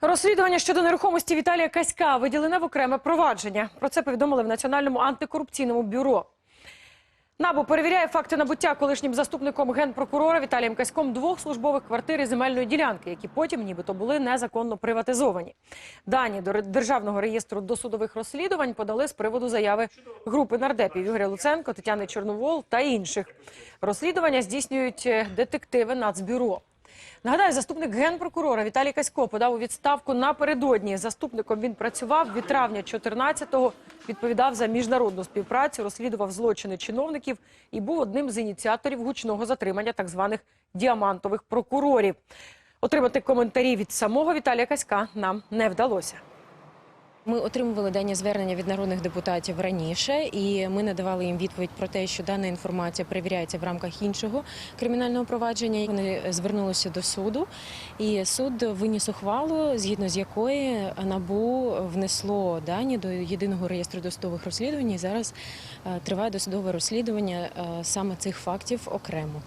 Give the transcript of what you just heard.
Розслідування щодо нерухомості Віталія Каська виділене в окреме провадження. Про це повідомили в Національному антикорупційному бюро. НАБУ перевіряє факти набуття колишнім заступником генпрокурора Віталієм Каськом двох службових квартир і земельної ділянки, які потім нібито були незаконно приватизовані. Дані до Державного реєстру досудових розслідувань подали з приводу заяви групи нардепів Ігоря Луценко, Тетяни Чорновол та інших. Розслідування здійснюють е, детективи Нацбюро. Нагадаю, заступник генпрокурора Віталій Касько подав у відставку напередодні. Заступником він працював від травня 14-го, відповідав за міжнародну співпрацю, розслідував злочини чиновників і був одним з ініціаторів гучного затримання так званих діамантових прокурорів. Отримати коментарі від самого Віталія Каська нам не вдалося. Ми отримували дані звернення від народних депутатів раніше, і ми надавали їм відповідь про те, що дана інформація перевіряється в рамках іншого кримінального провадження. Вони звернулися до суду, і суд виніс ухвалу, згідно з якої набу внесло дані до єдиного реєстру досудових розслідувань. І зараз е, триває досудове розслідування е, саме цих фактів окремо.